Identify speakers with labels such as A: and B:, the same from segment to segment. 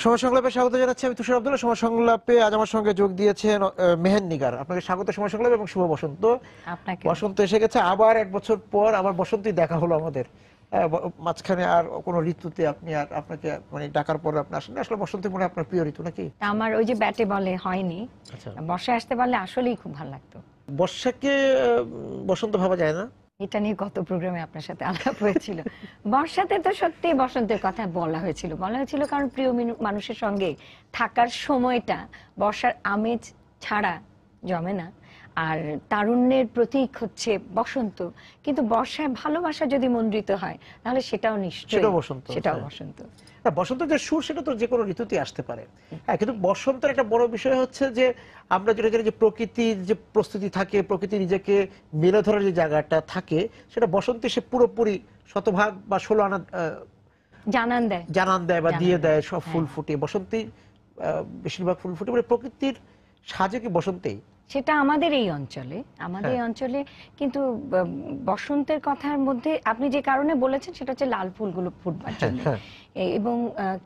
A: সময় সংলাপে স্বাগত জানাচ্ছি আমি তুষার আব্দুল্লাহ। সময় সংলাপে আজ আমার সঙ্গে যোগ দিয়েছেন মেহেন নিগার। আপনাকে স্বাগত সময় সংলাপ এবং শুভ বসন্ত। বসন্ত এসে গেছে আবার এক বছর পর আবার বসন্তই দেখা হলো আমাদের। আহ, মাঝখানে আর কোনো ঋতুতে আপনি আর আপনাকে মানে ডাকার পর আপনি আসেন আসলে বসন্ত মনে আপনার প্রিয় ঋতু নাকি?
B: আমার ওই যে ব্যাটে বলে হয়নি।
A: আচ্ছা।
B: বর্ষায় আসতে পারলে আসলেই খুব ভালো লাগতো।
A: বর্ষাকে বসন্ত ভাবা যায় না।
B: এটা নিয়ে গত প্রোগ্রামে আপনার সাথে আলাপ হয়েছিল। বর্ষাতে তো সত্যি বসন্তের কথা বলা হয়েছিল। বলা হয়েছিল কারণ প্রিয় মিনু- মানুষের সঙ্গে থাকার সময়টা বর্ষার আমেজ ছাড়া জমে না। আর তারুণ্যের প্রতীক হচ্ছে বসন্ত। কিন্তু বর্ষায় ভালোবাসা যদি মন্ডিত হয় তাহলে সেটাও নিশ্চয়ই
A: সেটাও বসন্ত,
B: সেটাও
A: হ্যাঁ।
B: বসন্ত।
A: না, যে সুর সেটা তো যে কোনো ঋতুতে আসতে পারে। হ্যাঁ কিন্তু বসন্তের একটা বড় বিষয় হচ্ছে যে আমরা যেটা জানি যে প্রকৃতির যে প্রস্তুতি থাকে প্রকৃতি নিজেকে মেলে ধরার যে জায়গাটা থাকে সেটা বসন্তে সে পুরোপুরি শতভাগ বা ষোলো আনা
B: জানান দেয়।
A: জানান দেয় বা দিয়ে
B: দেয়,
A: সব ফুল ফুটে। বসন্তেই আহ, বেশিরভাগ ফুল ফুটে। মানে প্রকৃতির সাজে কি বসন্তেই?
B: সেটা আমাদের এই অঞ্চলে আমাদের এই
A: হ্যাঁ।
B: অঞ্চলে কিন্তু বসন্তের কথার মধ্যে আপনি যে কারণে বলেছেন সেটা হচ্ছে লাল ফুলগুলো ফুটবার জন্য
A: হ্যাঁ।
B: এ- এবং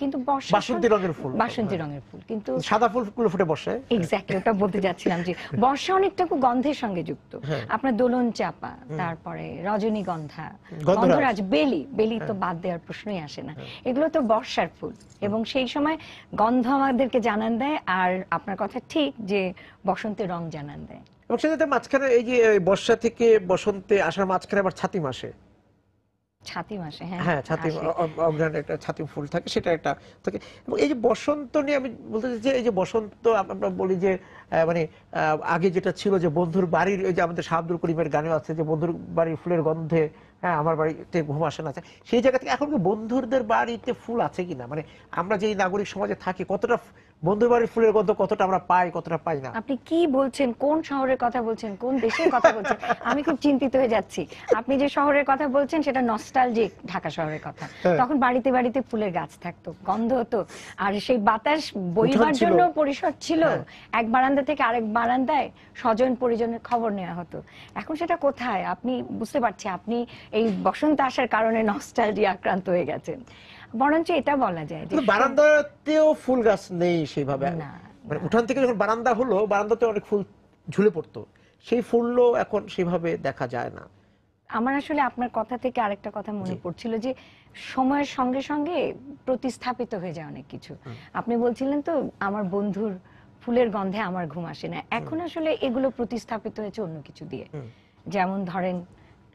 B: কিন্তু
A: বাসন্তী রঙের ফুল।
B: বাসন্তী রঙের ফুল কিন্তু
A: সাদা ফুলগুলো ফুটে বসে।
B: এক্স্যাক্টলি ওটা বলতে যাচ্ছিলাম যে বর্ষা অনেকটুকু গন্ধের সঙ্গে যুক্ত।
A: হ্যাঁ।
B: আপনার দোলন চাপা তারপরে রজনীগন্ধা
A: গন্ধরাজ।
B: বেলি বেলি তো বাদ দেওয়ার প্রশ্নই আসে না।
A: হ্যাঁ।
B: এগুলো তো বর্ষার ফুল এবং সেই সময় গন্ধ আমাদেরকে জানান দেয় আর আপনার কথা ঠিক যে বসন্তের রং জানান দেয়।
A: এবং সেটাতে মাঝখানে এই যে বর্ষা থেকে বসন্তে আসার মাঝখানে আবার ছাতি মাসে।
B: ছাতি মাসে হ্যাঁ
A: হ্যাঁ ছাতি
B: আসে।
A: অ- অ- অগ্রহায়ণে একটা ছাতি ফুল থাকে সেটা একটা থাকে। এবং এই যে বসন্ত নিয়ে আমি বলতে চাই যে এই যে বসন্ত আমরা বলি যে মানে আগে যেটা ছিল যে বন্ধুর বাড়ির ওই যে আমাদের শাহ আব্দুল করিমের গানে আছে যে বন্ধুর বাড়ির ফুলের গন্ধে হ্যাঁ আমার বাড়িতে ঘুম আসে না সেই জায়গা থেকে এখন কি বন্ধুদের বাড়িতে ফুল আছে কিনা? মানে আমরা যে নাগরিক সমাজে থাকি কতটা বন্ধুর বাড়ির ফুলের গন্ধ কতটা আমরা পাই কতটা পাই না?
B: আপনি কি বলছেন? কোন শহরের কথা বলছেন? কোন দেশের কথা বলছেন? আমি খুব চিন্তিত হয়ে যাচ্ছি। আপনি যে শহরের কথা বলছেন সেটা নস্টালজিক ঢাকা শহরের কথা।
A: হ্যাঁ।
B: তখন বাড়িতে বাড়িতে ফুলের গাছ থাকতো গন্ধ হতো। আর সেই বাতাস বইবার জন্য পরিসর ছিল।
A: হ্যাঁ।
B: এক বারান্দা থেকে আরেক বারান্দায় স্বজন পরিজনের খবর নেওয়া হতো। এখন সেটা কোথায়? আপনি বুঝতে পারছি আপনি এই বসন্ত আসার কারণে নস্টালজি আক্রান্ত হয়ে গেছেন। বরঞ্চ এটা বলা যায় যে
A: বারান্দাতেও ফুল গাছ নেই সেইভাবে। মানে উঠান থেকে যখন বারান্দা হলো বারান্দাতে অনেক ফুল ঝুলে পড়তো। সেই ফুলও এখন সেভাবে দেখা যায় না।
B: আমার আসলে আপনার কথা থেকে আরেকটা কথা মনে পড়ছিল যে সময়ের সঙ্গে সঙ্গে প্রতিস্থাপিত হয়ে যায় অনেক কিছু। আপনি বলছিলেন তো আমার বন্ধুর ফুলের গন্ধে আমার ঘুম আসে না। এখন আসলে এগুলো প্রতিস্থাপিত হয়েছে অন্য কিছু দিয়ে। যেমন ধরেন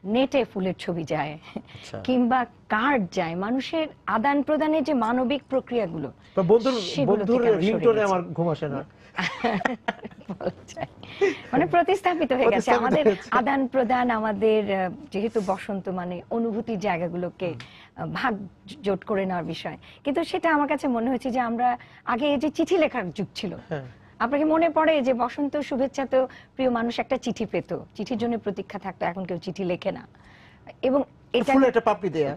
B: নেটে ফুলের ছবি যায়
A: আচ্ছা।
B: কিংবা কার্ড যায় মানুষের আদান প্রদানের যে মানবিক প্রক্রিয়াগুলো
A: বন্ধুর বন্ধুর রিংটোনে আমার ঘুম আসে না।
B: মানে প্রতিস্থাপিত হয়ে গেছে। আমাদের আদান প্রদান আমাদের যেহেতু বসন্ত মানে অনুভূতির জায়গাগুলোকে ভাগ জোট করে নেওয়ার বিষয়। কিন্তু সেটা আমার কাছে মনে হয়েছে যে আমরা আগে যে চিঠি লেখার যুগ ছিল
A: হ্যাঁ।
B: আপনাকে মনে পড়ে যে বসন্ত শুভেচ্ছা তো প্রিয় মানুষ একটা চিঠি পেত? চিঠির জন্য প্রতীক্ষা থাকতো এখন কেউ চিঠি লেখে না। এবং এটা
A: একটা পাপড়ি দেয়া।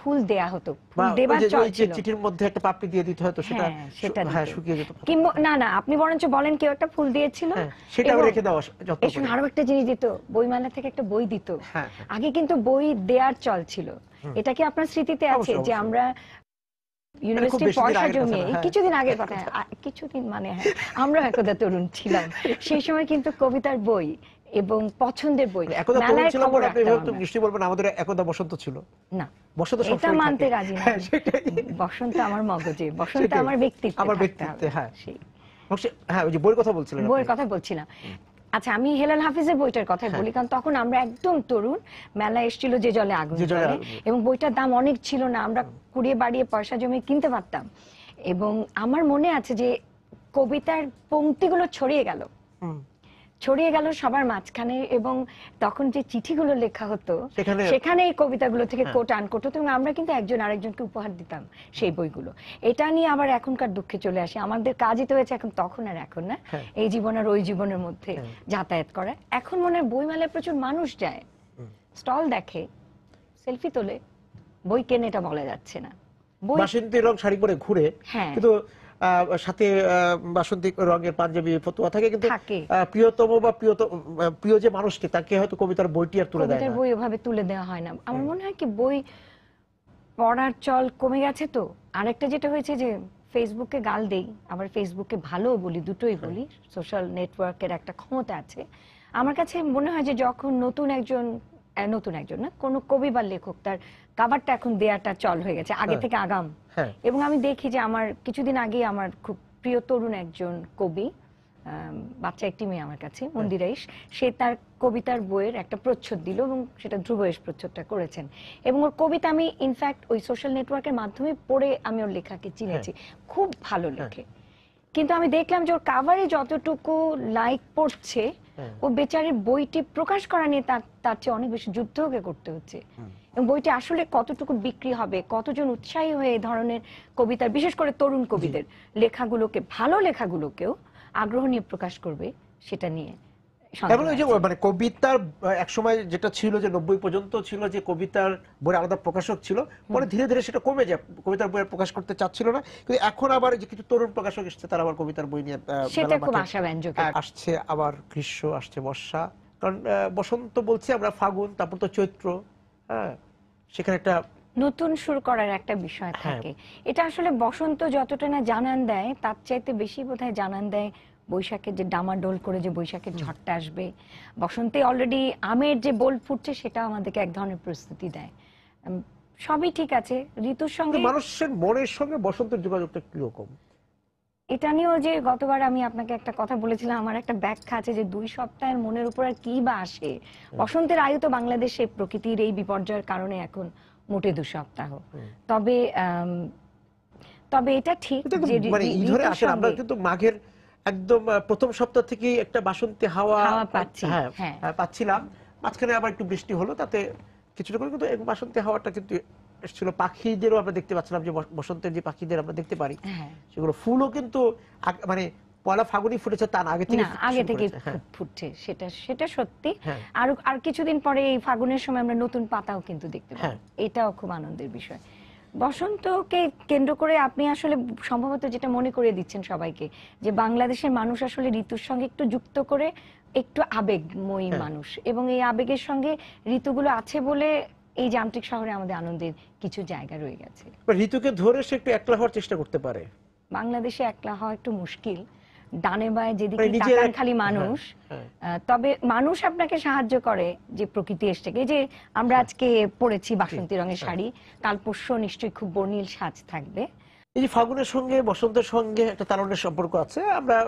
B: ফুল দেয়া হতো ফুল দেবার চল ছিল।
A: চিঠির মধ্যে একটা পাপড়ি দিয়ে দিতে হয়তো সেটা
B: হ্যাঁ, সেটা
A: হ্যাঁ শুকিয়ে যেত।
B: কিংবা না না আপনি বরঞ্চ বলেন কেউ একটা ফুল দিয়েছিল।
A: হ্যাঁ, সেটাও রেখে দেওয়া যত্ন
B: এর আরও একটা জিনিস দিত বইমেলা থেকে একটা বই দিত।
A: হ্যাঁ।
B: আগে কিন্তু বই দেয়ার চল ছিল। এটা কি আপনার স্মৃতিতে আছে যে আমরা ইউনিভার্সিটি
A: আগের কথা
B: জমিয়ে
A: হ্যাঁ।
B: কিছুদিন আগের কথা কিছুদিন মানে হ্যাঁ আমরা একদা তরুণ ছিলাম। সেই সময় কিন্তু কবিতার বই এবং পছন্দের বই
A: একদা তরুণ ছিলাম আপনি নিশ্চয়ই বলবেন আমাদের একদা বসন্ত ছিল।
B: না
A: বসন্ত
B: এটা মানতে রাজি না।
A: হ্যাঁ,
B: বসন্ত আমার মগজে বসন্ত আমার ব্যক্তিত্বে
A: আমার ব্যক্তিত্বে, হ্যাঁ। হ্যাঁ ওই যে বইয়ের কথা বলছিলেন
B: বইয়ের কথা বলছিলাম। আচ্ছা আমি হেলাল হাফিজের বইটার কথা
A: হ্যাঁ।
B: বলি কারণ তখন আমরা একদম তরুণ মেলা এসেছিল যে জলে আগুন
A: জলে
B: এবং বইটার দাম অনেক ছিল না আমরা কুড়িয়ে বাড়িয়ে পয়সা জমিয়ে কিনতে পারতাম এবং আমার মনে আছে যে কবিতার পংক্তিগুলো ছড়িয়ে গেল। ছড়িয়ে গেল সবার মাঝখানে এবং তখন যে চিঠিগুলো লেখা হতো
A: সেখানে-
B: এই কবিতাগুলো থেকে। কোট আনকোট হতো এবং আমরা কিন্তু একজন আরেকজনকে উপহার দিতাম সেই বইগুলো এটা নিয়ে আবার এখনকার দুঃখে চলে আসে আমাদের কাজই তো হয়েছে এখন তখন আর এখন না
A: হ্যাঁ।
B: এই জীবন আর ওই জীবনের মধ্যে
A: হ্যাঁ।
B: যাতায়াত করা এখন মনে হয় বইমেলায় প্রচুর মানুষ যায় স্টল দেখে সেলফি তোলে বই কেনে এটা বলা যাচ্ছে না
A: বাসন্তী রং শাড়ি পরে ঘুরে
B: হ্যাঁ।
A: কিন্তু সাথে বাসন্তী রঙের পাঞ্জাবি ফতুয়া থাকে কিন্তু প্রিয়তম বা প্রিয়তম প্রিয় যে মানুষটি তাকে হয়তো কবিতার বইটি আর তুলে দেয় না।
B: বই ওভাবে তুলে দেওয়া হয় না। আমার মনে হয় কি বই পড়ার চল কমে গেছে তো। আরেকটা যেটা হয়েছে যে ফেসবুকে গাল দেই আবার ফেসবুকে ভালো বলি দুটোই বলি। সোশ্যাল নেটওয়ার্কের একটা ক্ষমতা আছে। আমার কাছে মনে হয় যে যখন নতুন একজন নতুন একজন না কোনো কবি বা লেখক তার কাভারটা এখন দেয়াটা চল হয়ে গেছে আগে
A: হ্যাঁ।
B: থেকে আগাম।
A: হ্যাঁ।
B: এবং আমি দেখি যে আমার কিছুদিন আগে আমার খুব প্রিয় তরুণ একজন কবি বাচ্চা একটি মেয়ে আমার কাছে মন্দিরাইশ সে তার কবিতার বইয়ের একটা প্রচ্ছদ দিল এবং সেটা ধ্রুবয়েশ প্রচ্ছদটা করেছেন। এবং ওর কবিতা আমি ইনফ্যাক্ট ওই সোশ্যাল নেটওয়ার্কের মাধ্যমে পড়ে আমি ওর লেখাকে চিনেছি। খুব ভালো লেখে। কিন্তু আমি দেখলাম যে ওর কাভারে যতটুকু লাইক পড়ছে
A: হ্যাঁ।
B: ও বেচারের বইটি প্রকাশ করা নিয়ে তার তার চেয়ে অনেক বেশি যুদ্ধ ওকে করতে হচ্ছে। এবং বইটি আসলে কতটুকু বিক্রি হবে কতজন উৎসাহী হয়ে এই ধরনের কবিতা বিশেষ করে তরুণ কবিদের লেখাগুলোকে ভালো লেখাগুলোকেও আগ্রহ নিয়ে প্রকাশ করবে সেটা নিয়ে।
A: এবং ওই যে মানে কবিতার এক সময় যেটা ছিল যে নব্বই পর্যন্ত ছিল যে কবিতার বইয়ের আলাদা প্রকাশক ছিল পরে ধীরে ধীরে সেটা কমে যায়। কবিতার বই প্রকাশ করতে চাচ্ছিল না কিন্তু এখন আবার যে কিছু তরুণ প্রকাশক এসেছে তারা আবার কবিতার বই নিয়ে
B: সেটা খুব আশাব্যঞ্জক।
A: আসছে। আবার গ্রীষ্ম আসছে বর্ষা। কারণ বসন্ত বলছি আমরা ফাগুন তারপর তো চৈত্র হ্যাঁ সেখানে একটা
B: নতুন শুরু করার একটা বিষয়
A: হ্যাঁ।
B: থাকে। এটা আসলে বসন্ত যতটা না জানান দেয় তার চাইতে বেশি বোধহয় জানান দেয় বৈশাখের যে ডামাডোল করে যে বৈশাখের ঝড়টা আসবে বসন্তে অলরেডি আমের যে বোল ফুটছে সেটা আমাদেরকে এক ধরনের প্রস্তুতি দেয়। সবই ঠিক আছে। ঋতুর সঙ্গে
A: মানুষের মনের সঙ্গে বসন্তের যোগাযোগটা কীরকম?
B: এটা নিয়েও যে গতবার আমি আপনাকে একটা কথা বলেছিলাম আমার একটা ব্যাখ্যা আছে যে দুই সপ্তাহের মনের উপর আর কি বা আসে। বসন্তের আয়ু তো বাংলাদেশে প্রকৃতির এই বিপর্যয়ের কারণে এখন মোটে দু সপ্তাহ। তবে তবে এটা ঠিক যে
A: মানে ধরে আসেন আমরা কিন্তু মাঘের একদম প্রথম সপ্তাহ থেকে একটা বাসন্তী হাওয়া হ্যাঁ
B: হ্যাঁ।
A: হ্যাঁ, পাচ্ছিলাম মাঝখানে আবার একটু বৃষ্টি হলো তাতে কিছুটা করে কিন্তু বাসন্তী হাওয়াটা কিন্তু এসেছিল পাখিদেরও আমরা দেখতে পাচ্ছিলাম যে বসন্তের যে পাখিদের আমরা দেখতে পারি
B: হ্যাঁ
A: সেগুলো ফুলও কিন্তু মানে পয়লা ফাগুনি ফুটেছে তা না আগে থেকে
B: না আগে থেকে। ফুটছে সেটা সেটা সত্যি। আর আর কিছুদিন পরে এই ফাগুনের সময় আমরা নতুন পাতাও কিন্তু দেখতে পাবো। এটাও খুব আনন্দের বিষয় বসন্তকে কেন্দ্র করে আপনি আসলে সম্ভবত যেটা মনে করে দিচ্ছেন সবাইকে যে বাংলাদেশের মানুষ আসলে ঋতুর সঙ্গে একটু যুক্ত করে একটু আবেগময়ী
A: হ্যাঁ।
B: মানুষ এবং এই আবেগের সঙ্গে ঋতুগুলো আছে বলে এই যান্ত্রিক শহরে আমাদের আনন্দের কিছু জায়গা রয়ে গেছে।
A: ঋতুকে ধরে সে একটু একলা হওয়ার চেষ্টা করতে পারে।
B: বাংলাদেশে একলা হওয়া একটু মুশকিল। ডানে বায়ে যেদিকে
A: মানে
B: তাকান খালি
A: হ্যাঁ,
B: মানুষ
A: হ্যাঁ।
B: তবে মানুষ আপনাকে সাহায্য করে যে প্রকৃতি এসছে। যে আমরা আজকে পড়েছি বাসন্তী রঙের শাড়ি কাল পরশু নিশ্চয়ই খুব বর্ণিল সাজ থাকবে।
A: এই যে ফাগুনের সঙ্গে বসন্তের সঙ্গে একটা তারুণ্যের সম্পর্ক আছে। আমরা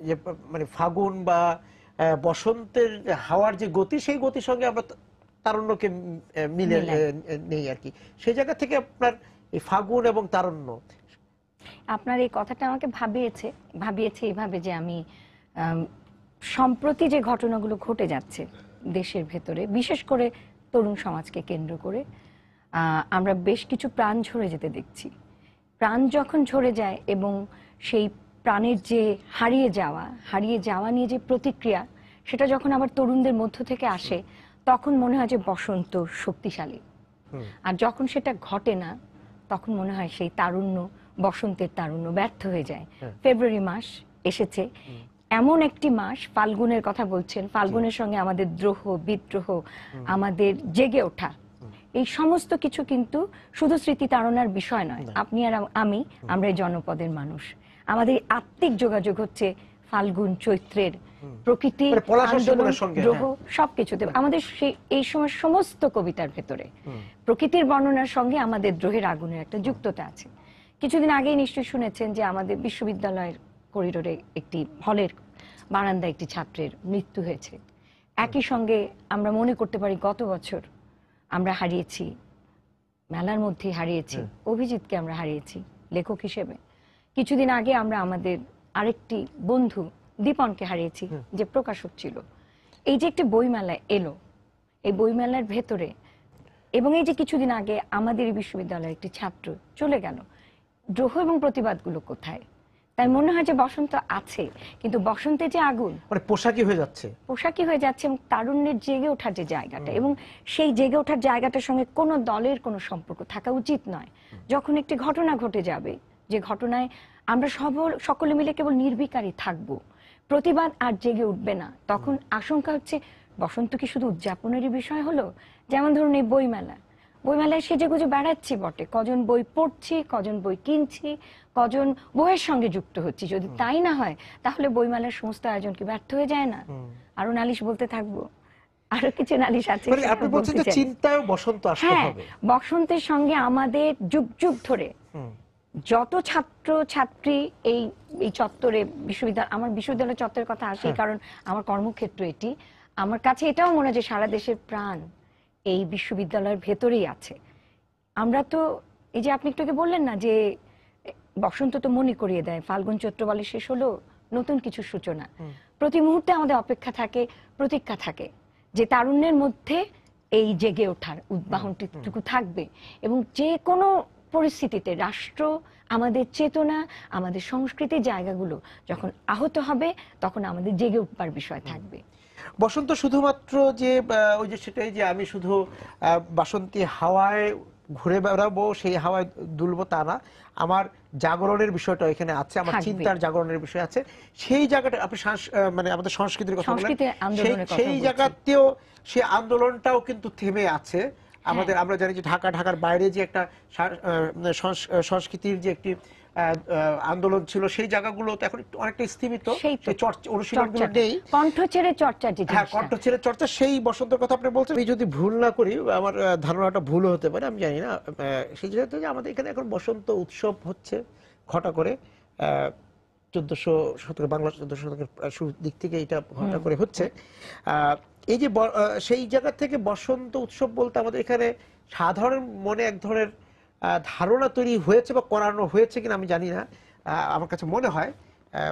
A: যে মানে ফাগুন বা বসন্তের হাওয়ার যে গতি সেই গতির সঙ্গে আমরা তারুণ্যকে মিলে। নেই আর কি। সেই জায়গা থেকে আপনার এই ফাগুন এবং তারুণ্য
B: আপনার এই কথাটা আমাকে ভাবিয়েছে ভাবিয়েছে এইভাবে যে আমি সম্প্রতি যে ঘটনাগুলো ঘটে যাচ্ছে দেশের ভেতরে বিশেষ করে তরুণ সমাজকে কেন্দ্র করে আহ, আমরা বেশ কিছু প্রাণ ঝরে যেতে দেখছি। প্রাণ যখন ঝরে যায় এবং সেই প্রাণের যে হারিয়ে যাওয়া হারিয়ে যাওয়া নিয়ে যে প্রতিক্রিয়া সেটা যখন আবার তরুণদের মধ্য থেকে আসে তখন মনে হয় যে বসন্ত শক্তিশালী। আর যখন সেটা ঘটে না তখন মনে হয় সেই তারুণ্য বসন্তের তারুণ্য ব্যর্থ হয়ে যায়।
A: হ্যাঁ।
B: ফেব্রুয়ারি মাস এসেছে। এমন একটি মাস ফাল্গুনের কথা বলছেন। ফাল্গুনের সঙ্গে আমাদের দ্রোহ বিদ্রোহ আমাদের জেগে ওঠা। এই সমস্ত কিছু কিন্তু শুধু স্মৃতি তাড়নার বিষয় নয়। আপনি আর আমি আমরা এই জনপদের মানুষ। আমাদের আত্মিক যোগাযোগ হচ্ছে ফাল্গুন চৈত্রের প্রকৃতি
A: মানে
B: আন্দোলন দ্রোহ
A: হ্যাঁ।
B: সবকিছুতে। আমাদের সেই এই সময় সমস্ত কবিতার ভেতরে প্রকৃতির বর্ণনার সঙ্গে আমাদের দ্রোহের আগুনের একটা যুক্ততা আছে। কিছুদিন আগেই নিশ্চয়ই শুনেছেন যে আমাদের বিশ্ববিদ্যালয়ের করিডোরে একটি হলের বারান্দা একটি ছাত্রের মৃত্যু হয়েছে। একই সঙ্গে আমরা মনে করতে পারি গত বছর আমরা হারিয়েছি মেলার মধ্যে হারিয়েছি অভিজিৎকে আমরা হারিয়েছি লেখক হিসেবে। কিছুদিন আগে আমরা আমাদের আরেকটি বন্ধু দীপনকে হারিয়েছি যে প্রকাশক ছিল। এই যে একটি বইমেলা এলো এই বইমেলার ভেতরে এবং এই যে কিছুদিন আগে আমাদের এই বিশ্ববিদ্যালয়ের একটি ছাত্র চলে গেল দ্রোহ এবং প্রতিবাদগুলো কোথায়? তাই মনে হয় যে বসন্ত আছে কিন্তু বসন্তে যে আগুন।
A: মানে পোশাকি হয়ে যাচ্ছে।
B: পোশাকি হয়ে যাচ্ছে এবং তারুণ্যের জেগে ওঠার যে জায়গাটা এবং সেই জেগে ওঠার জায়গাটার সঙ্গে কোনো দলের কোনো সম্পর্ক থাকা উচিত নয়। যখন একটি ঘটনা ঘটে যাবে যে ঘটনায় আমরা সব সকলে মিলে কেবল নির্বিকারই থাকব প্রতিবাদ আর জেগে উঠবে না তখন আশঙ্কা হচ্ছে বসন্ত কি শুধু উদযাপনেরই বিষয় হলো? যেমন ধরুন এই বইমেলা। বইমেলায় সেজে গুজে বেড়াচ্ছি বটে। কজন বই পড়ছি কজন বই কিনছি কজন বইয়ের সঙ্গে যুক্ত হচ্ছি। যদি তাই না হয় তাহলে বইমেলার সমস্ত আয়োজন কি ব্যর্থ হয়ে যায় না? আরও নালিশ বলতে থাকব। আরও কিছু নালিশ আছে
A: মানে আপনি বলছেন যে চিন্তায় বসন্ত আসতে
B: হ্যাঁ
A: হবে।
B: বসন্তের সঙ্গে আমাদের যুগ যুগ ধরে যত ছাত্র ছাত্রী এই এই চত্বরে বিশ্ববিদ্যালয় আমার বিশ্ববিদ্যালয় চত্বরের কথা আসে
A: হ্যাঁ।
B: কারণ আমার কর্মক্ষেত্র এটি। আমার কাছে এটাও মনে হয় যে সারা দেশের প্রাণ এই বিশ্ববিদ্যালয়ের ভেতরেই আছে। আমরা তো এই যে আপনি একটু বললেন না যে বসন্ত তো মনে করিয়ে দেয় ফাল্গুন চৈত্র বলে শেষ হলো নতুন কিছু সূচনা। প্রতি মুহূর্তে আমাদের অপেক্ষা থাকে প্রতীক্ষা থাকে যে তারুণ্যের মধ্যে এই জেগে ওঠার উদ্বাহনটুকু থাকবে এবং যে কোনো পরিস্থিতিতে রাষ্ট্র আমাদের চেতনা আমাদের সংস্কৃতির জায়গাগুলো যখন আহত হবে তখন আমাদের জেগে উঠবার বিষয় থাকবে।
A: বসন্ত শুধুমাত্র যে ওই যে সেটাই যে আমি শুধু বাসন্তী হাওয়ায় ঘুরে বেড়াবো সেই হাওয়ায় দুলবো তা না। আমার জাগরণের বিষয়টা এখানে আছে আমার চিন্তার জাগরণের বিষয় আছে। সেই জায়গাটা আপনি মানে আমাদের সংস্কৃতির কথা
B: সংস্কৃতির
A: সেই। জায়গাতেও সেই আন্দোলনটাও কিন্তু থেমে আছে। আমাদের আমরা জানি যে ঢাকা ঢাকার বাইরে যে একটা সা- আহ, সংস্কৃতির যে একটি আন্দোলন ছিল সেই জায়গাগুলো তো এখন একটু অনেকটা স্থিমিত।
B: সেই
A: চর্চা অনুশীলনগুলো নেই।
B: কণ্ঠ ছেড়ে চর্চার যে
A: হ্যাঁ কণ্ঠ ছেড়ে চর্চা সেই বসন্তের কথা আপনি বলছেন। আমি যদি ভুল না করি আমার ধারণাটা ভুল হতে পারে আমি জানি না। সেই জায়গাতে যে আমাদের এখানে এখন বসন্ত উৎসব হচ্ছে ঘটা করে চোদ্দশো শতকের বাংলা চোদ্দশো শতকের শুরুর দিক থেকে এটা ঘটা করে হচ্ছে। এই যে সেই জায়গা থেকে বসন্ত উৎসব বলতে আমাদের এখানে সাধারণ মনে এক ধরনের ধারণা তৈরি হয়েছে বা করানো হয়েছে কিনা আমি জানি না। আমার কাছে মনে হয়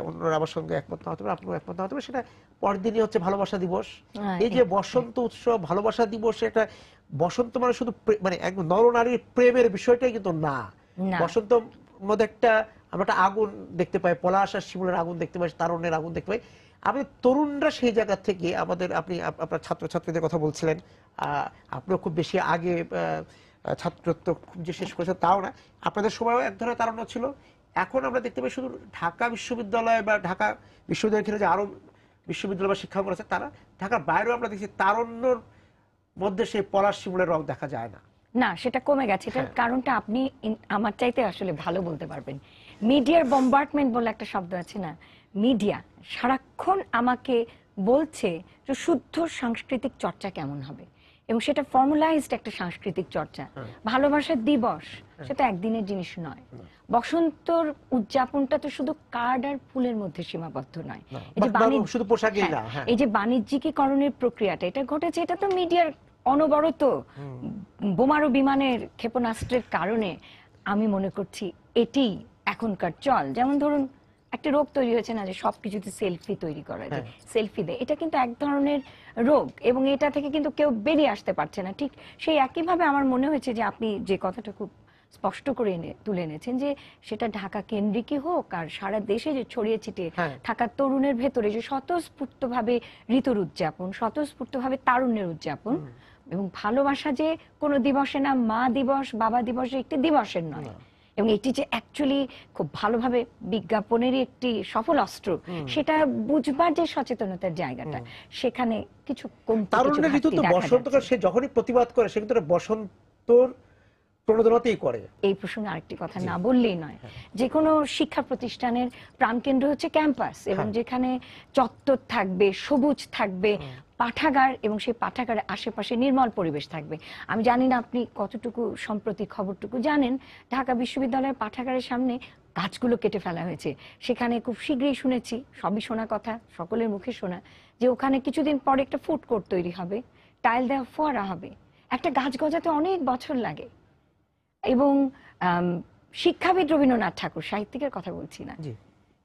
A: অন্যরা আমার সঙ্গে একমত না হতে পারে আপনার একমত না হতে পারে সেটা পরদিনই হচ্ছে ভালোবাসা দিবস।
B: হ্যাঁ,
A: এই যে বসন্ত উৎসব ভালোবাসা দিবস এটা বসন্ত মানে শুধু মানে একদম নরনারীর প্রেমের বিষয়টাই কিন্তু না। বসন্ত মধ্যে একটা আমরা একটা আগুন দেখতে পাই পলাশ আর শিমুলের আগুন দেখতে পাই তারুণ্যের আগুন দেখতে পাই। আমাদের তরুণরা সেই জায়গা থেকে আমাদের আপনি আপ- আপনার ছাত্রছাত্রীদের কথা বলছিলেন আহ, আপনিও খুব বেশি আগে আহ, ছাত্রত্ব খুব যে শেষ করেছে তাও না। আপনাদের সময়ও এক ধরনের তারুণ্য ছিল। এখন আমরা দেখতে পাই শুধু ঢাকা বিশ্ববিদ্যালয় বা ঢাকা বিশ্ববিদ্যালয় ক্ষেত্রে যে আরও বিশ্ববিদ্যালয় বা শিক্ষাঙ্গন আছে তারা ঢাকার বাইরেও আমরা দেখছি তারুণ্যর মধ্যে সেই পলাশ শিমুলের রং দেখা যায় না।
B: না সেটা কমে গেছে। এটার
A: হ্যাঁ।
B: কারণটা আপনি আমার চাইতে আসলে ভালো বলতে পারবেন। মিডিয়ার বম্বার্টমেন্ট বলে একটা শব্দ আছে না? মিডিয়া সারাক্ষণ আমাকে বলছে যে শুদ্ধ সাংস্কৃতিক চর্চা কেমন হবে? এবং সেটা ফর্মুলাইজড একটা সাংস্কৃতিক চর্চা।
A: হ্যাঁ।
B: ভালোবাসার দিবস সেটা একদিনের জিনিস নয়। বসন্তর উদযাপনটা তো শুধু কার্ড আর ফুলের মধ্যে সীমাবদ্ধ নয়। এই যে
A: শুধু পোশাকেই
B: হ্যাঁ,
A: না, হ্যাঁ।
B: এই যে বাণিজ্যিকীকরণের প্রক্রিয়াটা এটা ঘটেছে এটা তো মিডিয়ার অনবরত বোমারু বিমানের ক্ষেপণাস্ত্রের কারণে আমি মনে করছি এটি এখনকার চল। যেমন ধরুন একটা রোগ তৈরি হয়েছে না যে সবকিছুতে সেলফি তৈরি করা যায়
A: হ্যাঁ।
B: সেলফি দেয়। এটা কিন্তু এক ধরনের রোগ এবং এটা থেকে কিন্তু কেউ বেরিয়ে আসতে পারছে না। ঠিক সেই একইভাবে আমার মনে হয়েছে যে আপনি যে কথাটা খুব স্পষ্ট করে এনে তুলে এনেছেন যে সেটা ঢাকা কেন্দ্রিকই হোক আর সারা দেশে যে ছড়িয়ে ছিটিয়ে
A: হ্যাঁ।
B: থাকা তরুণের ভেতরে যে স্বতঃস্ফূর্ত ভাবে ঋতুর উদযাপন স্বতঃস্ফূর্ত ভাবে তারুণ্যের উদযাপন এবং ভালোবাসা যে কোনো দিবসে না মা দিবস বাবা দিবস একটি দিবসের নয়। এবং এটি যে অ্যাকচুয়ালি খুব ভালোভাবে বিজ্ঞাপনেরই একটি সফল অস্ত্র সেটা বুঝবার যে সচেতনতার জায়গাটা সেখানে কিছু কমতি, কিছু
A: তারুণ্যের ঋতু তো বসন্তকাল সে যখনই প্রতিবাদ করে সে কিন্তু বসন্তর প্রণোদনাতেই করে।
B: এই প্রসঙ্গে আরেকটি কথা না বললেই নয়। যে কোনো শিক্ষা প্রতিষ্ঠানের প্রাণকেন্দ্র হচ্ছে ক্যাম্পাস এবং
A: হ্যাঁ।
B: যেখানে চত্বর থাকবে সবুজ থাকবে পাঠাগার এবং সেই পাঠাগারের আশেপাশে নির্মল পরিবেশ থাকবে। আমি জানি না আপনি কতটুকু সম্প্রতি খবরটুকু জানেন ঢাকা বিশ্ববিদ্যালয়ের পাঠাগারের সামনে গাছগুলো কেটে ফেলা হয়েছে। সেখানে খুব শীঘ্রই শুনেছি সবই শোনা কথা সকলের মুখে শোনা যে ওখানে কিছুদিন পরে একটা ফুড কোর্ট তৈরি হবে টাইল দেওয়া ফোয়ারা হবে। একটা গাছ গজাতে অনেক বছর লাগে। এবং শিক্ষাবিদ রবীন্দ্রনাথ ঠাকুর সাহিত্যিকের কথা বলছি না।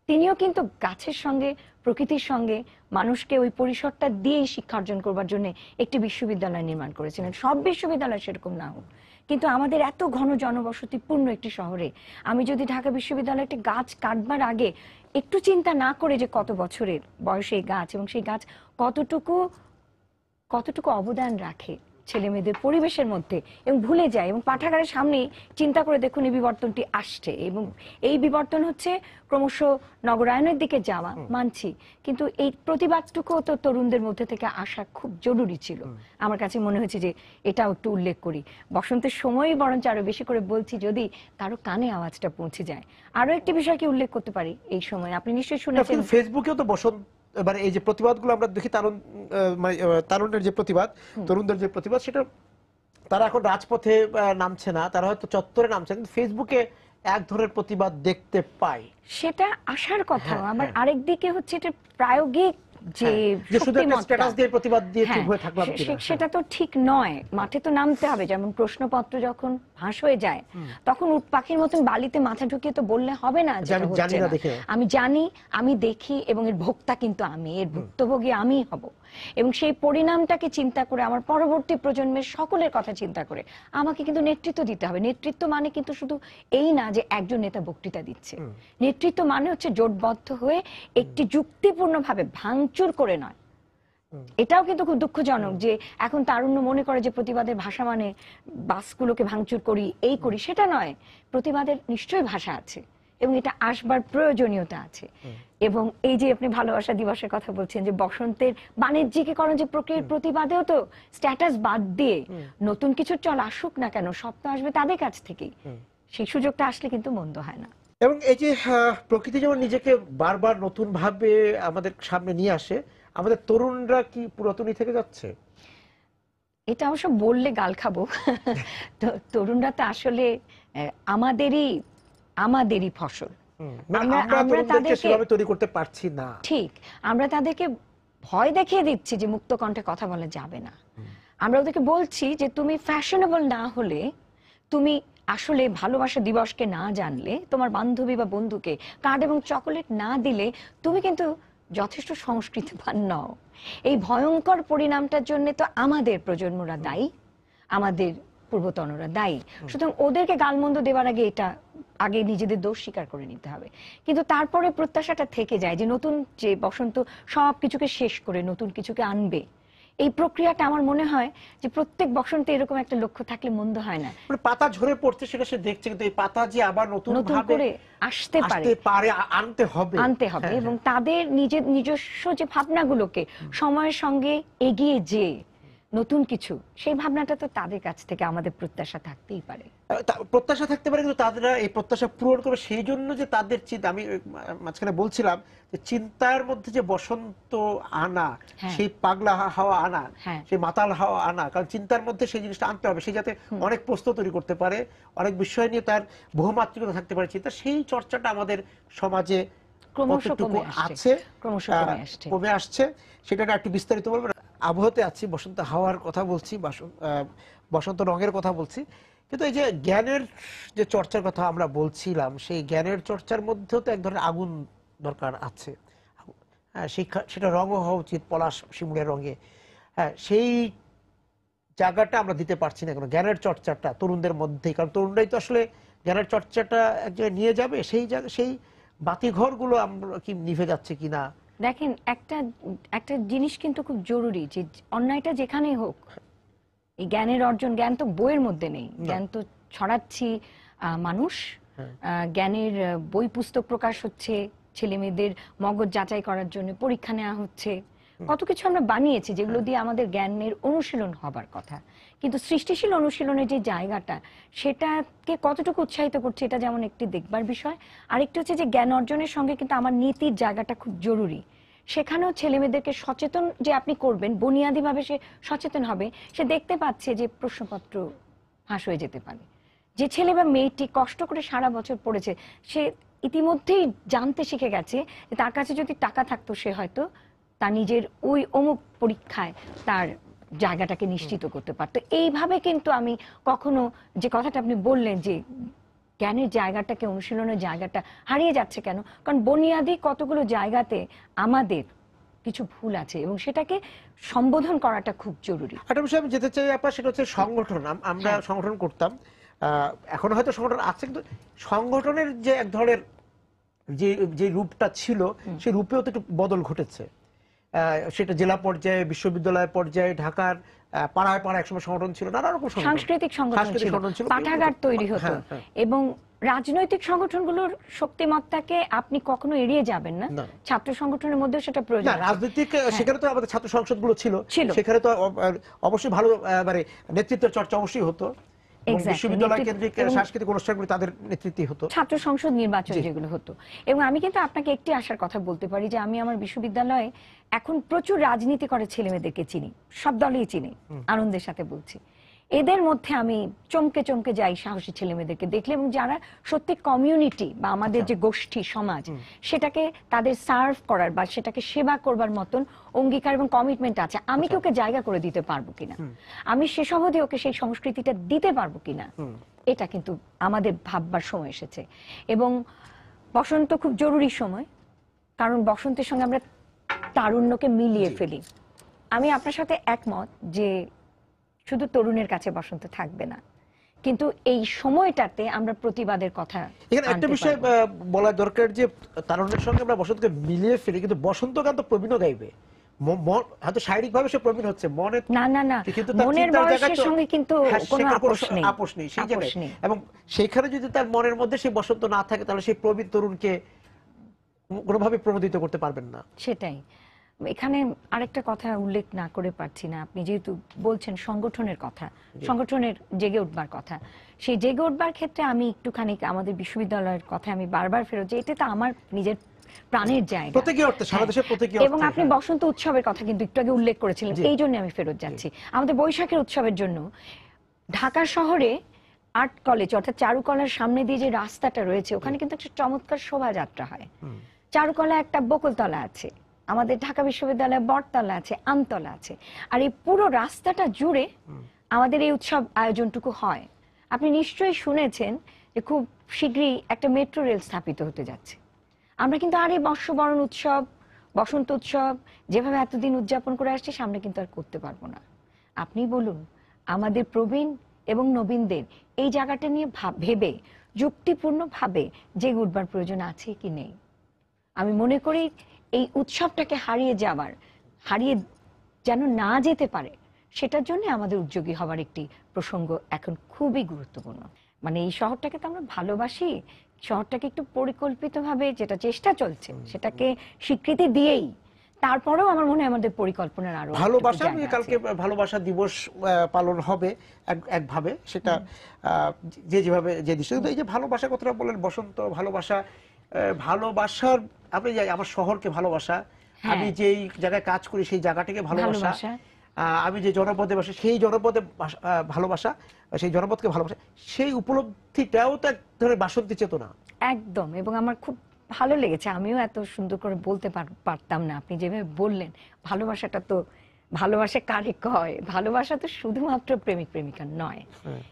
B: তিনিও কিন্তু গাছের সঙ্গে প্রকৃতির সঙ্গে মানুষকে ওই পরিসরটা দিয়েই শিক্ষা অর্জন করবার জন্য একটি বিশ্ববিদ্যালয় নির্মাণ করেছিলেন। সব বিশ্ববিদ্যালয় সেরকম না হোক। কিন্তু আমাদের এত ঘন জনবসতিপূর্ণ একটি শহরে আমি যদি ঢাকা বিশ্ববিদ্যালয়ে একটি গাছ কাটবার আগে একটু চিন্তা না করে যে কত বছরের বয়সে গাছ এবং সেই গাছ কতটুকু কতটুকু অবদান রাখে ছেলে মেয়েদের পরিবেশের মধ্যে এবং ভুলে যায় এবং পাঠাগারের সামনে চিন্তা করে দেখুন এই বিবর্তনটি আসছে এবং এই বিবর্তন হচ্ছে ক্রমশ নগরায়নের দিকে যাওয়া মানছি। কিন্তু এই প্রতিবাদটুকুও তো তরুণদের মধ্যে থেকে আসা খুব জরুরি ছিল। আমার কাছে মনে হয়েছে যে এটাও একটু উল্লেখ করি। বসন্তের সময়ই বরঞ্চ আরও বেশি করে বলছি যদি কারও কানে আওয়াজটা পৌঁছে যায়। আরও একটি বিষয়কে উল্লেখ করতে পারি এই সময়? আপনি নিশ্চয়ই শুনেছেন।
A: ফেসবুকেও তো বসন্ত মানে এই যে প্রতিবাদগুলো আমরা দেখি তারুণ মানে তারুণের যে প্রতিবাদ তরুণদের যে প্রতিবাদ সেটা তারা এখন রাজপথে নামছে না। তারা হয়তো চত্বরে নামছে কিন্তু ফেসবুকে এক ধরনের প্রতিবাদ দেখতে পাই
B: সেটা আসার কথা।
A: হ্যাঁ,
B: আমার
A: হ্যাঁ।
B: আরেক দিকে হচ্ছে এটা প্রায়োগিক যে
A: হ্যাঁ, স্ট্যাটাস দিয়ে প্রতিবাদ দিয়ে
B: হ্যাঁ,
A: হয়ে থাকলাম
B: সেটা তো ঠিক নয়। মাঠে তো নামতে হবে যেমন প্রশ্নপত্র যখন ফাঁস হয়ে যায় তখন উট পাখির মতন বালিতে মাথা ঢুকিয়ে তো বললে হবে না।
A: আমি জানি
B: আমি দেখি এবং এর ভোক্তা কিন্তু আমি এর ভুক্তভোগী আমি হব। এবং সেই পরিণামটাকে চিন্তা করে আমার পরবর্তী প্রজন্মের সকলের কথা চিন্তা করে আমাকে কিন্তু নেতৃত্ব দিতে হবে। নেতৃত্ব মানে কিন্তু শুধু এই না যে একজন নেতা বক্তৃতা দিচ্ছে। নেতৃত্ব মানে হচ্ছে জোটবদ্ধ হয়ে একটি যুক্তিপূর্ণভাবে ভাঙচুর করে নয়। এটাও কিন্তু খুব দুঃখজনক যে এখন তারুণ্য মনে করে যে প্রতিবাদের ভাষা মানে বাসগুলোকে ভাঙচুর করি এই করি সেটা নয়। প্রতিবাদের নিশ্চয়ই ভাষা আছে এবং এটা আসবার প্রয়োজনীয়তা আছে। এবং এই যে আপনি ভালোবাসা দিবসের কথা বলছেন যে বসন্তের বাণিজ্যিকীকরণ যে প্রক্রিয়ার প্রতিবাদেও তো স্ট্যাটাস বাদ দিয়ে নতুন কিছু চল আসুক না কেন সব তো আসবে তাদের কাছ থেকেই। সেই সুযোগটা আসলে কিন্তু মন্দ হয় না।
A: এবং এই যে প্রকৃতি যেমন নিজেকে বারবার নতুন ভাবে আমাদের সামনে নিয়ে আসে আমাদের তরুণরা কি পুরাতনই থেকে যাচ্ছে?
B: এটা অবশ্য বললে গাল খাব। তরুণরা তো আসলে আমাদেরই আমাদেরই ফসল। আমরা-
A: আমরা
B: আমরা
A: তরুণদেরকে
B: তাদেরকে-
A: সেভাবে তৈরি করতে পারছি না।
B: ঠিক আমরা তাদেরকে ভয় দেখিয়ে দিচ্ছি যে মুক্ত কণ্ঠে কথা বলা যাবে না। আমরা ওদেরকে বলছি যে তুমি ফ্যাশনেবল না হলে তুমি আসলে ভালোবাসা দিবসকে না জানলে তোমার বান্ধবী বা বন্ধুকে কার্ড এবং চকোলেট না দিলে তুমি কিন্তু যথেষ্ট সংস্কৃতিবান নও। এই ভয়ঙ্কর পরিণামটার জন্য তো আমাদের প্রজন্মরা দায়ী। আমাদের পূর্বতনরা দায়ী। সুতরাং ওদেরকে গালমন্দ দেওয়ার আগে এটা আগে নিজেদের দোষ স্বীকার করে নিতে হবে। কিন্তু তারপরে প্রত্যাশাটা থেকে যায় যে নতুন যে বসন্ত সব কিছুকে শেষ করে নতুন কিছুকে আনবে। এই প্রক্রিয়াটা আমার মনে হয় যে প্রত্যেক বসন্তে এরকম একটা লক্ষ্য থাকলে মন্দ হয় না।
A: মানে পাতা ঝরে পড়ছে সেটা সে দেখছে কিন্তু এই পাতা যে আবার নতুন
B: নতুন করে আসতে পারে।
A: পারে আনতে হবে।
B: আনতে হবে
A: হ্যাঁ,
B: এবং তাদের নিজের নিজস্ব যে ভাবনাগুলোকে সময়ের সঙ্গে এগিয়ে যে নতুন কিছু সেই ভাবনাটা তো তাদের কাছ থেকে আমাদের প্রত্যাশা থাকতেই পারে।
A: প্রত্যাশা থাকতে পারে কিন্তু তারা এই প্রত্যাশা পূরণ করবে সেই জন্য যে তাদের চিন্তা আমি মাঝখানে বলছিলাম যে চিন্তার মধ্যে যে বসন্ত আনা
B: হ্যাঁ।
A: সেই পাগলা হাওয়া আনা
B: হ্যাঁ।
A: সেই মাতাল হাওয়া আনা কারণ চিন্তার মধ্যে সেই জিনিসটা আনতে হবে সেই যাতে অনেক প্রশ্ন তৈরি করতে পারে অনেক বিষয় নিয়ে তার বহুমাত্রিকতা থাকতে পারে চিন্তা সেই চর্চাটা আমাদের সমাজে
B: ক্রমশ
A: কতটুকু
B: কমে আসছে।
A: আছে
B: ক্রমশ কমে আসছে।
A: সেটা একটু বিস্তারিত বলব আবহাওয়াতে আছি, বসন্ত হাওয়ার কথা বলছি বাসন- বসন্ত রঙের কথা বলছি। কিন্তু এই যে জ্ঞানের যে চর্চার কথা আমরা বলছিলাম, সেই জ্ঞানের চর্চার মধ্যেও তো এক ধরনের আগুন দরকার আছে। হ্যাঁ শিক্ষা সেটা রঙও হওয়া উচিত, পলাশ শিমুলের রঙে। হ্যাঁ সেই জায়গাটা আমরা দিতে পারছি না কোনো? জ্ঞানের চর্চাটা তরুণদের মধ্যেই, কারণ তরুণরাই তো আসলে জ্ঞানের চর্চাটা এক জায়গায় নিয়ে যাবে, সেই জায়গা সেই বাতিঘরগুলো আমরা কি নিভে যাচ্ছে কিনা?
B: দেখেন একটা একটা জিনিস কিন্তু খুব জরুরি যে অন্যায়টা যেখানেই হোক এই জ্ঞানের অর্জন জ্ঞান তো বইয়ের মধ্যে নেই। জ্ঞান তো ছড়াচ্ছি মানুষ।
A: হ্যাঁ।
B: জ্ঞানের বই পুস্তক প্রকাশ হচ্ছে ছেলে মেয়েদের মগজ যাচাই করার জন্য পরীক্ষা নেওয়া হচ্ছে। কত কিছু আমরা বানিয়েছি যেগুলো দিয়ে আমাদের জ্ঞানের অনুশীলন হবার কথা। কিন্তু সৃষ্টিশীল অনুশীলনের যে জায়গাটা, সেটাকে কতটুকু উৎসাহিত করছে এটা যেমন একটি দেখবার বিষয়। আরেকটি হচ্ছে যে জ্ঞান অর্জনের সঙ্গে কিন্তু আমার নীতির জায়গাটা খুব জরুরি। সেখানেও ছেলে মেয়েদেরকে সচেতন যে আপনি করবেন, বুনিয়াদীভাবে সে সচেতন হবে, সে দেখতে পাচ্ছে যে প্রশ্নপত্র ফাঁস হয়ে যেতে পারে। যে ছেলে বা মেয়েটি কষ্ট করে সারা বছর পড়েছে, সে ইতিমধ্যেই জানতে শিখে গেছে তার কাছে যদি টাকা থাকতো সে হয়তো তার নিজের ওই অমুক পরীক্ষায় তার জায়গাটাকে নিশ্চিত করতে পারতো। এইভাবে কিন্তু আমি কখনো যে কথাটা আপনি বললেন যে জ্ঞানের জায়গাটাকে অনুশীলনের জায়গাটা হারিয়ে যাচ্ছে কেন? কারণ বুনিয়াদি কতগুলো জায়গাতে আমাদের কিছু ভুল আছে এবং সেটাকে সম্বোধন করাটা খুব জরুরি।
A: একটা বিষয় আমি যেতে চাই আপনার সেটা হচ্ছে সংগঠন। আম- আমরা
B: হ্যাঁ।
A: সংগঠন করতাম। এখন হয়তো সংগঠন আছে কিন্তু সংগঠনের যে এক ধরনের যে যে রূপটা ছিল সেই রূপেও তো একটু বদল ঘটেছে। সেটা জেলা পর্যায়ে বিশ্ববিদ্যালয় পর্যায়ে ঢাকার পাড়ায় পাড়ায় একসময় সংগঠন ছিল নানা রকম।
B: সাংস্কৃতিক সংগঠন ছিল পাঠাগার তৈরি হতো
A: হ্যাঁ, হ্যাঁ।
B: এবং রাজনৈতিক সংগঠনগুলোর শক্তিমত্তাকে আপনি কখনো এড়িয়ে যাবেন না। ছাত্র সংগঠনের মধ্যে সেটা প্রয়োজন
A: না রাজনৈতিক সেখানে তো আমাদের ছাত্র সংসদগুলো ছিল। সেখানে তো অবশ্যই ভালো মানে নেতৃত্বের চর্চা অবশ্যই হতো এবং বিশ্ববিদ্যালয় কেন্দ্রিক সাংস্কৃতিক অনুষ্ঠানগুলো তাদের হতো।
B: ছাত্র সংসদ নির্বাচন। যেগুলো হতো। এবং আমি কিন্তু আপনাকে একটি আশার কথা বলতে পারি যে আমি আমার বিশ্ববিদ্যালয়ে এখন প্রচুর রাজনীতি করে ছেলেমেয়েদেরকে চিনি। সব দলেই চিনি। আনন্দের সাথে বলছি। এদের মধ্যে আমি চমকে চমকে যাই সাহসী ছেলে মেয়েদেরকে দেখলে এবং যারা সত্যি কমিউনিটি বা আমাদের যে গোষ্ঠী সমাজ সেটাকে তাদের সার্ভ করার বা সেটাকে সেবা করবার মতন অঙ্গীকার এবং কমিটমেন্ট আছে। আমি কি ওকে জায়গা করে দিতে পারব কিনা? আমি শেষ অবধি ওকে সেই সংস্কৃতিটা দিতে পারব কিনা? এটা কিন্তু আমাদের ভাববার সময় এসেছে। এবং বসন্ত খুব জরুরি সময় কারণ বসন্তের সঙ্গে আমরা তারুণ্যকে মিলিয়ে ফেলি। আমি আপনার সাথে একমত যে শুধু তরুণের কাছে বসন্ত থাকবে না। কিন্তু এই সময়টাতে আমরা প্রতিবাদের কথা
A: এখানে একটা বিষয় বলা দরকার যে তারুণ্যের সঙ্গে আমরা বসন্তকে মিলিয়ে ফেলি কিন্তু বসন্ত তো প্রবীণও গাইবে। হয়তো শারীরিক ভাবে সে প্রবীণ হচ্ছে মনে
B: না না না
A: কিন্তু
B: মনের বয়সের সঙ্গে কিন্তু কোনো আপোষ নেই
A: আপোষ নেই সেই জায়গায়। এবং সেইখানে যদি তার মনের মধ্যে সেই বসন্ত না থাকে তাহলে সেই প্রবীণ তরুণকে কোনোভাবে প্রণোদিত করতে পারবেন না।
B: সেটাই। এখানে আরেকটা কথা উল্লেখ না করে পারছি না আপনি যেহেতু বলছেন সংগঠনের কথা সংগঠনের জেগে উঠবার কথা। সেই জেগে উঠবার ক্ষেত্রে আমি একটুখানি আমাদের বিশ্ববিদ্যালয়ের কথা আমি বারবার ফেরত যে এটা তো আমার নিজের প্রাণের জায়গা।
A: প্রত্যেকই অর্থে সারা
B: হ্যাঁ।
A: প্রত্যেকই
B: এবং আপনি
A: হ্যাঁ।
B: বসন্ত উৎসবের কথা কিন্তু একটু আগে উল্লেখ করেছিলেন। এই জন্য আমি ফেরত যাচ্ছি। আমাদের বৈশাখের উৎসবের জন্য ঢাকা শহরে আর্ট কলেজ অর্থাৎ চারুকলার সামনে দিয়ে যে রাস্তাটা রয়েছে ওখানে কিন্তু একটা চমৎকার শোভাযাত্রা হয়। চারুকলা একটা বকুলতলা আছে। আমাদের ঢাকা বিশ্ববিদ্যালয়ে বটতলা আছে আমতলা আছে। আর এই পুরো রাস্তাটা জুড়ে আমাদের এই উৎসব আয়োজনটুকু হয়। আপনি নিশ্চয়ই শুনেছেন যে খুব শীঘ্রই একটা মেট্রো রেল স্থাপিত হতে যাচ্ছে। আমরা কিন্তু আর এই বর্ষবরণ উৎসব বসন্ত উৎসব যেভাবে এতদিন উদযাপন করে আসছি সামনে কিন্তু আর করতে পারব না। আপনি বলুন আমাদের প্রবীণ এবং নবীনদের এই জায়গাটা নিয়ে ভাব- ভেবে যুক্তিপূর্ণ ভাবে জেগে উঠবার প্রয়োজন আছে কি নেই? আমি মনে করি এই উৎসবটাকে হারিয়ে যাওয়ার হারিয়ে যেন না যেতে পারে সেটার জন্য আমাদের উদ্যোগী হওয়ার একটি প্রসঙ্গ এখন খুবই গুরুত্বপূর্ণ। মানে এই শহরটাকে তো আমরা ভালোবাসি শহরটাকে একটু পরিকল্পিতভাবে যেটা চেষ্টা চলছে সেটাকে স্বীকৃতি দিয়েই তারপরেও আমার মনে হয় আমাদের পরিকল্পনার আরও
A: ভালোবাসা। কালকে ভালোবাসা দিবস পালন হবে এক- একভাবে সেটা আহ, যে যেভাবে যে দৃশ্য কিন্তু এই যে ভালোবাসা কথাটা বললেন বসন্ত ভালোবাসা ভালোবাসার আপনি যাই আমার শহরকে ভালোবাসা
B: হ্যাঁ।
A: আমি যেই জায়গায় কাজ করি সেই জায়গাটাকে ভালোবাসা
B: ভালোবাসা।
A: আমি যে জনপদে বাসি সেই জনপদে ভালোবাসা সেই জনপদকে ভালোবাসা সেই উপলব্ধিটাও তো এক ধরনের বাসন্তী চেতনা
B: একদম এবং আমার খুব ভালো লেগেছে আমিও এত সুন্দর করে বলতে পারতাম না আপনি যেভাবে বললেন ভালোবাসাটা তো ভালোবাসা কারে কয়? ভালোবাসা তো শুধুমাত্র প্রেমিক প্রেমিকা নয়।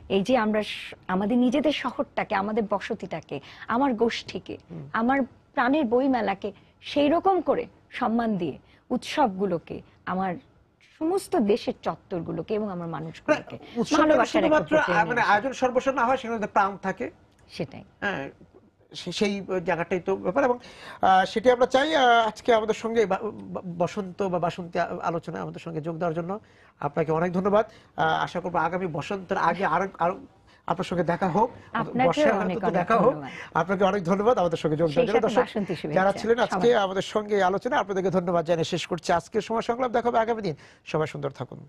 B: এই যে আমরা আমাদের নিজেদের শহরটাকে আমাদের বসতিটাকে আমার গোষ্ঠীকে আমার প্রাণের বইমেলাকে সেই রকম করে সম্মান দিয়ে উৎসবগুলোকে আমার সমস্ত দেশের চত্বরগুলোকে এবং আমার মানুষগুলোকে
A: উৎসব
B: ভালোবাসার
A: মানে আয়োজন সর্বস্ব না হয় সেখানে প্রাণ থাকে?
B: সেটাই।
A: হ্যাঁ সেই জায়গাটাই তো ব্যাপার এবং সেটি আমরা চাই আজকে আমাদের সঙ্গে বসন্ত বা বাসন্তী আ- আলোচনায় আমাদের সঙ্গে যোগ দেওয়ার জন্য আপনাকে অনেক ধন্যবাদ। আশা করব আগামী বসন্তের আগে আরও আরও আপনার সঙ্গে দেখা হোক। দেখা হোক। আপনাকে অনেক ধন্যবাদ আমাদের সঙ্গে যোগ দেওয়ার জন্য। দর্শক যারা ছিলেন আজকে আমাদের সঙ্গে আলোচনা আপনাদেরকে ধন্যবাদ জানিয়ে শেষ করছি। আজকের সময় সংলাপ দেখাবে আগামী দিন। সবাই সুন্দর থাকুন।